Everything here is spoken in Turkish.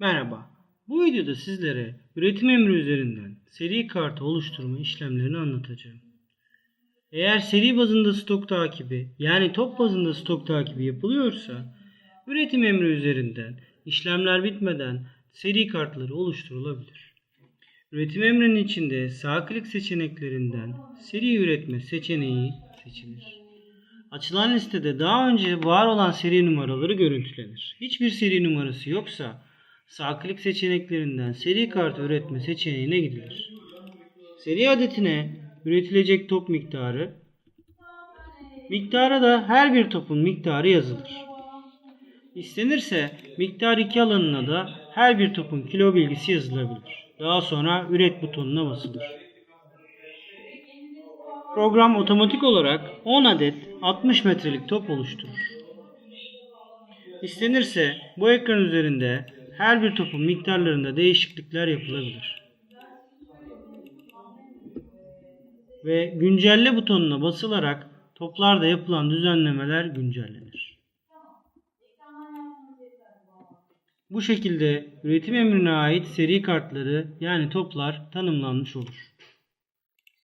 Merhaba. Bu videoda sizlere üretim emri üzerinden seri kartı oluşturma işlemlerini anlatacağım. Eğer seri bazında stok takibi yani top bazında stok takibi yapılıyorsa üretim emri üzerinden işlemler bitmeden seri kartları oluşturulabilir. Üretim emrinin içinde sağ klik seçeneklerinden seri üretme seçeneği seçilir. Açılan listede daha önce var olan seri numaraları görüntülenir. Hiçbir seri numarası yoksa sağ klik seçeneklerinden seri kartı üretme seçeneğine gidilir. Seri adetine üretilecek top miktarı, miktara da her bir topun miktarı yazılır. İstenirse miktar 2 alanına da her bir topun kilo bilgisi yazılabilir. Daha sonra üret butonuna basılır. Program otomatik olarak 10 adet 60 metrelik top oluşturur. İstenirse bu ekran üzerinde her bir topun miktarlarında değişiklikler yapılabilir. Ve güncelle butonuna basılarak toplarda yapılan düzenlemeler güncellenir. Bu şekilde üretim emrine ait seri kartları yani toplar tanımlanmış olur.